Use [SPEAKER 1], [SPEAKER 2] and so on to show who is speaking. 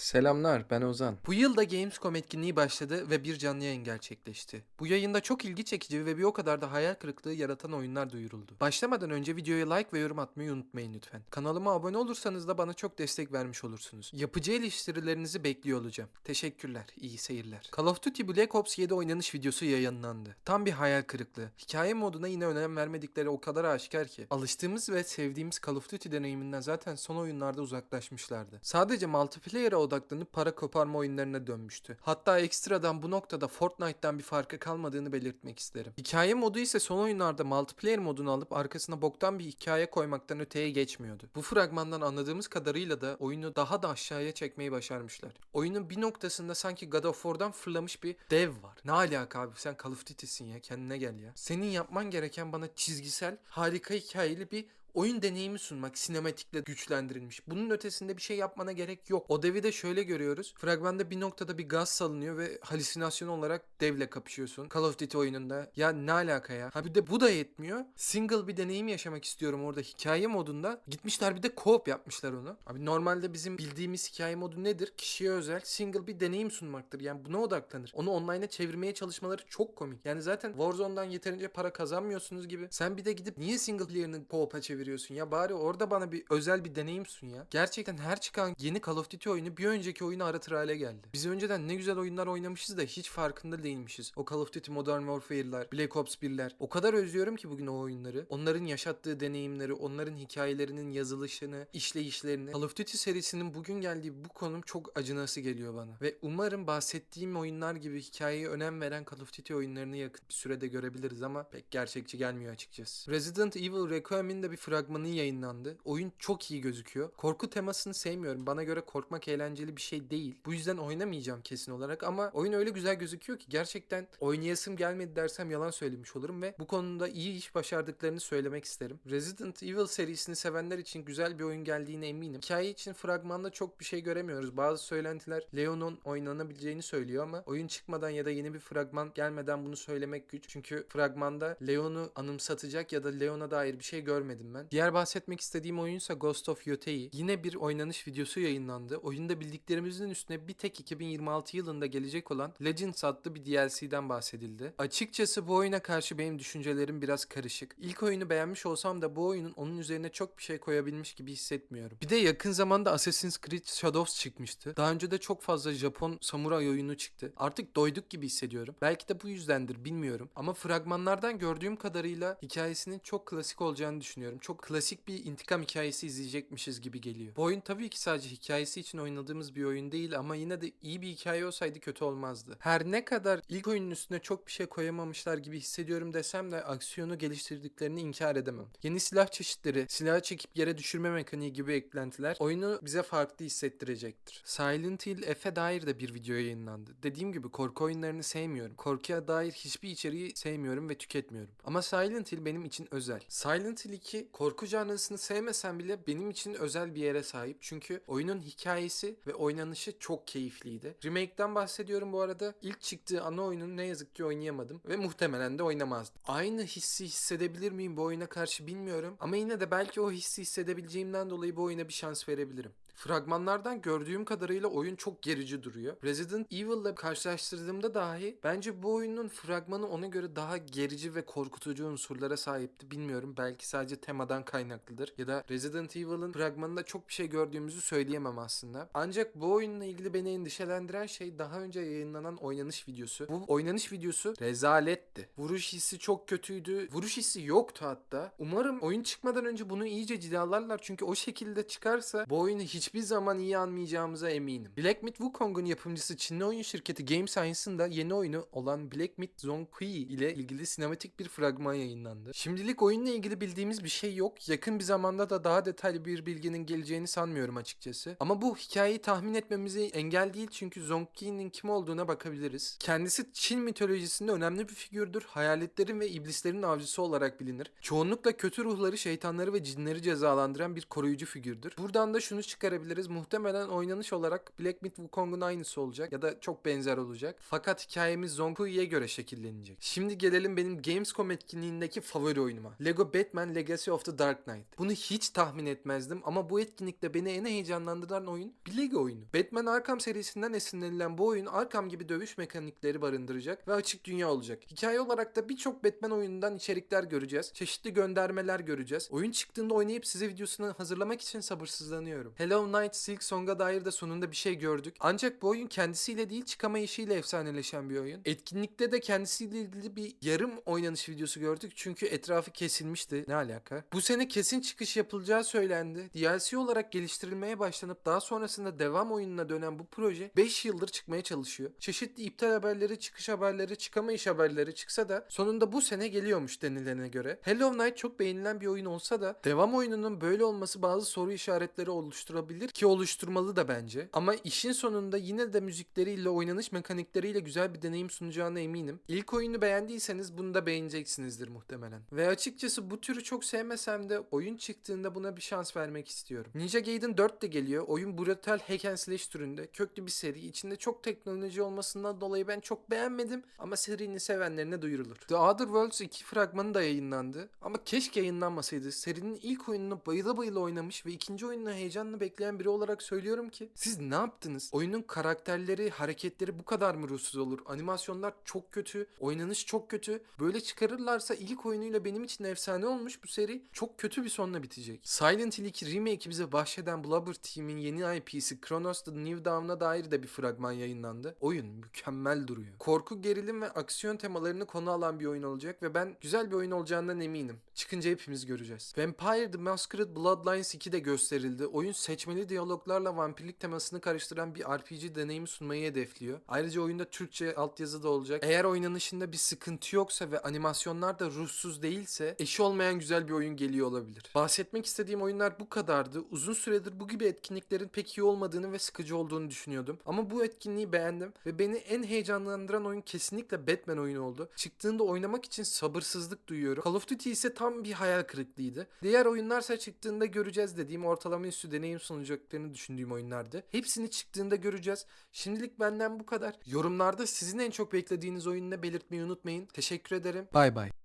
[SPEAKER 1] Selamlar, ben Ozan.
[SPEAKER 2] Bu yıl da Gamescom etkinliği başladı ve bir canlı yayın gerçekleşti. Bu yayında çok ilgi çekici ve bir o kadar da hayal kırıklığı yaratan oyunlar duyuruldu. Başlamadan önce videoya like ve yorum atmayı unutmayın lütfen. Kanalıma abone olursanız da bana çok destek vermiş olursunuz. Yapıcı eleştirilerinizi bekliyor olacağım. Teşekkürler, iyi seyirler. Call of Duty Black Ops 7 oynanış videosu yayınlandı. Tam bir hayal kırıklığı. Hikaye moduna yine önem vermedikleri o kadar aşikar ki. Alıştığımız ve sevdiğimiz Call of Duty deneyiminden zaten son oyunlarda uzaklaşmışlardı. Sadece multiplayer'a odaklanıp para koparma oyunlarına dönmüştü. Hatta ekstradan bu noktada Fortnite'tan bir farkı kalmadığını belirtmek isterim. Hikaye modu ise son oyunlarda multiplayer modunu alıp arkasına boktan bir hikaye koymaktan öteye geçmiyordu. Bu fragmandan anladığımız kadarıyla da oyunu daha da aşağıya çekmeyi başarmışlar. Oyunun bir noktasında sanki God of War'dan fırlamış bir dev var. Ne alaka abi sen Call of Duty'sin ya kendine gel ya. Senin yapman gereken bana çizgisel harika hikayeli bir oyun deneyimi sunmak sinematikle güçlendirilmiş. Bunun ötesinde bir şey yapmana gerek yok. O devi de şöyle görüyoruz. Fragmanda bir noktada bir gaz salınıyor ve halüsinasyon olarak devle kapışıyorsun. Call of Duty oyununda. Ya ne alaka ya? Ha bir de bu da yetmiyor. Single bir deneyim yaşamak istiyorum orada hikaye modunda. Gitmişler bir de co-op yapmışlar onu. Abi normalde bizim bildiğimiz hikaye modu nedir? Kişiye özel single bir deneyim sunmaktır. Yani buna odaklanır. Onu online'a çevirmeye çalışmaları çok komik. Yani zaten Warzone'dan yeterince para kazanmıyorsunuz gibi. Sen bir de gidip niye single player'ını co-op'a çeviriyorsun ya? Bari orada bana bir özel bir deneyim sun ya. Gerçekten her çıkan yeni Call of Duty oyunu bir önceki oyunu aratır hale geldi. Biz önceden ne güzel oyunlar oynamışız da hiç farkında değilmişiz. O Call of Duty Modern Warfare'lar, Black Ops 1'ler. O kadar özlüyorum ki bugün o oyunları. Onların yaşattığı deneyimleri, onların hikayelerinin yazılışını, işleyişlerini. Call of Duty serisinin bugün geldiği bu konum çok acınası geliyor bana. Ve umarım bahsettiğim oyunlar gibi hikayeye önem veren Call of Duty oyunlarını yakın bir sürede görebiliriz ama pek gerçekçi gelmiyor açıkçası. Resident Evil Requiem'in de bir fragmanı yayınlandı. Oyun çok iyi gözüküyor. Korku temasını sevmiyorum. Bana göre korkmak eğlenceli bir şey değil. Bu yüzden oynamayacağım kesin olarak ama oyun öyle güzel gözüküyor ki gerçekten oynayasım gelmedi dersem yalan söylemiş olurum ve bu konuda iyi iş başardıklarını söylemek isterim. Resident Evil serisini sevenler için güzel bir oyun geldiğine eminim. Hikaye için fragmanda çok bir şey göremiyoruz. Bazı söylentiler Leon'un oynanabileceğini söylüyor ama oyun çıkmadan ya da yeni bir fragman gelmeden bunu söylemek güç. Çünkü fragmanda Leon'u anımsatacak ya da Leon'a dair bir şey görmedim ben. Diğer bahsetmek istediğim oyunsa Ghost of Yotei. Yine bir oynanış videosu yayınlandı. Oyunda bildiklerimizin üstüne bir tek 2026 yılında gelecek olan Legends adlı bir DLC'den bahsedildi. Açıkçası bu oyuna karşı benim düşüncelerim biraz karışık. İlk oyunu beğenmiş olsam da bu oyunun onun üzerine çok bir şey koyabilmiş gibi hissetmiyorum. Bir de yakın zamanda Assassin's Creed Shadows çıkmıştı. Daha önce de çok fazla Japon samuray oyunu çıktı. Artık doyduk gibi hissediyorum. Belki de bu yüzdendir bilmiyorum. Ama fragmanlardan gördüğüm kadarıyla hikayesinin çok klasik olacağını düşünüyorum. Çok klasik bir intikam hikayesi izleyecekmişiz gibi geliyor. Bu oyun tabii ki sadece hikayesi için oynadığımız bir oyun değil ama yine de iyi bir hikaye olsaydı kötü olmazdı. Her ne kadar ilk oyunun üstüne çok bir şey koyamamışlar gibi hissediyorum desem de aksiyonu geliştirdiklerini inkar edemem. Yeni silah çeşitleri, silahı çekip yere düşürme mekaniği gibi eklentiler oyunu bize farklı hissettirecektir. Silent Hill F'e dair de bir video yayınlandı. Dediğim gibi korku oyunlarını sevmiyorum. Korkuya dair hiçbir içeriği sevmiyorum ve tüketmiyorum. Ama Silent Hill benim için özel. Silent Hill 2 korku canlısını sevmesem bile benim için özel bir yere sahip. Çünkü oyunun hikayesi ve oynanışı çok keyifliydi. Remake'den bahsediyorum bu arada. İlk çıktığı ana oyununu ne yazık ki oynayamadım ve muhtemelen de oynamazdım. Aynı hissi hissedebilir miyim bu oyuna karşı bilmiyorum ama yine de belki o hissi hissedebileceğimden dolayı bu oyuna bir şans verebilirim. Fragmanlardan gördüğüm kadarıyla oyun çok gerici duruyor. Resident Evil'la karşılaştırdığımda dahi bence bu oyunun fragmanı ona göre daha gerici ve korkutucu unsurlara sahipti. Bilmiyorum belki sadece temadan kaynaklıdır. Ya da Resident Evil'ın fragmanında çok bir şey gördüğümüzü söyleyemem aslında. Ancak bu oyunla ilgili beni endişelendiren şey daha önce yayınlanan oynanış videosu. Bu oynanış videosu rezaletti. Vuruş hissi çok kötüydü. Vuruş hissi yoktu hatta. Umarım oyun çıkmadan önce bunu iyice cilalarlar çünkü o şekilde çıkarsa bu oyunu hiçbir zaman iyi anmayacağımıza eminim. Black Myth Wukong'un yapımcısı Çinli oyun şirketi Game Science'ın da yeni oyunu olan Black Myth Zonghui ile ilgili sinematik bir fragman yayınlandı. Şimdilik oyunla ilgili bildiğimiz bir şey yok. Yakın bir zamanda da daha detaylı bir bilginin geleceğini sanmıyorum açıkçası. Ama bu hikayeyi tahmin etmemizi engel değil çünkü Zonghui'nin kim olduğuna bakabiliriz. Kendisi Çin mitolojisinde önemli bir figürdür. Hayaletlerin ve iblislerin avcısı olarak bilinir. Çoğunlukla kötü ruhları, şeytanları ve cinleri cezalandıran bir koruyucu figürdür. Buradan da şunu çıkarabiliriz. Muhtemelen oynanış olarak Black Myth Wukong'un aynısı olacak ya da çok benzer olacak. Fakat hikayemiz Zonkui'ye göre şekillenecek. Şimdi gelelim benim Gamescom etkinliğindeki favori oyunuma. Lego Batman Legacy of the Dark Knight. Bunu hiç tahmin etmezdim ama bu etkinlikte beni en heyecanlandıran oyun bir Lego oyunu. Batman Arkham serisinden esinlenilen bu oyun Arkham gibi dövüş mekanikleri barındıracak ve açık dünya olacak. Hikaye olarak da birçok Batman oyunundan içerikler göreceğiz. Çeşitli göndermeler göreceğiz. Oyun çıktığında oynayıp size videosunu hazırlamak için sabırsızlanıyorum. Hello Night Silk Song'a dair de sonunda bir şey gördük. Ancak bu oyun kendisiyle değil çıkamayışıyla efsaneleşen bir oyun. Etkinlikte de kendisiyle ilgili bir yarım oynanış videosu gördük. Çünkü etrafı kesilmişti. Ne alaka? Bu sene kesin çıkış yapılacağı söylendi. DLC olarak geliştirilmeye başlanıp daha sonrasında devam oyununa dönen bu proje 5 yıldır çıkmaya çalışıyor. Çeşitli iptal haberleri, çıkış haberleri, çıkamayış haberleri çıksa da sonunda bu sene geliyormuş denilene göre. Hello Night çok beğenilen bir oyun olsa da devam oyununun böyle olması bazı soru işaretleri oluşturabilir ki oluşturmalı da bence. Ama işin sonunda yine de müzikleriyle, oynanış mekanikleriyle güzel bir deneyim sunacağına eminim. İlk oyunu beğendiyseniz bunu da beğeneceksinizdir muhtemelen. Ve açıkçası bu türü çok sevmesem de oyun çıktığında buna bir şans vermek istiyorum. Ninja Gaiden 4 de geliyor. Oyun brutal hack and slash türünde. Köklü bir seri. İçinde çok teknoloji olmasından dolayı ben çok beğenmedim ama serinin sevenlerine duyurulur. The Other Worlds 2 fragmanı da yayınlandı. Ama keşke yayınlanmasaydı. Serinin ilk oyununu bayıla bayıla oynamış ve ikinci oyununu heyecanla bekleyen biri olarak söylüyorum ki siz ne yaptınız? Oyunun karakterleri, hareketleri bu kadar mı ruhsuz olur? Animasyonlar çok kötü, oynanış çok kötü. Böyle çıkarırlarsa ilk oyunuyla benim için efsane olmuş bu seri çok kötü bir sonla bitecek. Silent Hill 2 Remake'i bize bahşeden Blubber Team'in yeni IP'si Chronos The New Dawn'a dair de bir fragman yayınlandı. Oyun mükemmel duruyor. Korku, gerilim ve aksiyon temalarını konu alan bir oyun olacak ve ben güzel bir oyun olacağından eminim. Çıkınca hepimiz göreceğiz. Vampire The Masquerade Bloodlines 2 de gösterildi. Oyun seçmeli diyaloglarla vampirlik temasını karıştıran bir RPG deneyimi sunmayı hedefliyor. Ayrıca oyunda Türkçe altyazı da olacak. Eğer oynanışında bir sıkıntı yoksa ve animasyonlar da ruhsuz değilse eşi olmayan güzel bir oyun geliyor olabilir. Bahsetmek istediğim oyunlar bu kadardı. Uzun süredir bu gibi etkinliklerin pek iyi olmadığını ve sıkıcı olduğunu düşünüyordum. Ama bu etkinliği beğendim ve beni en heyecanlandıran oyun kesinlikle Batman oyunu oldu. Çıktığında oynamak için sabırsızlık duyuyorum. Call of Duty ise tam bir hayal kırıklığıydı. Diğer oyunlarsa çıktığında göreceğiz dediğim ortalama üstü deneyim sunacaklarını düşündüğüm oyunlardı. Hepsini çıktığında göreceğiz. Şimdilik benden bu kadar. Yorumlarda sizin en çok beklediğiniz oyun ne belirtmeyi unutmayın. Teşekkür ederim. Bay bay.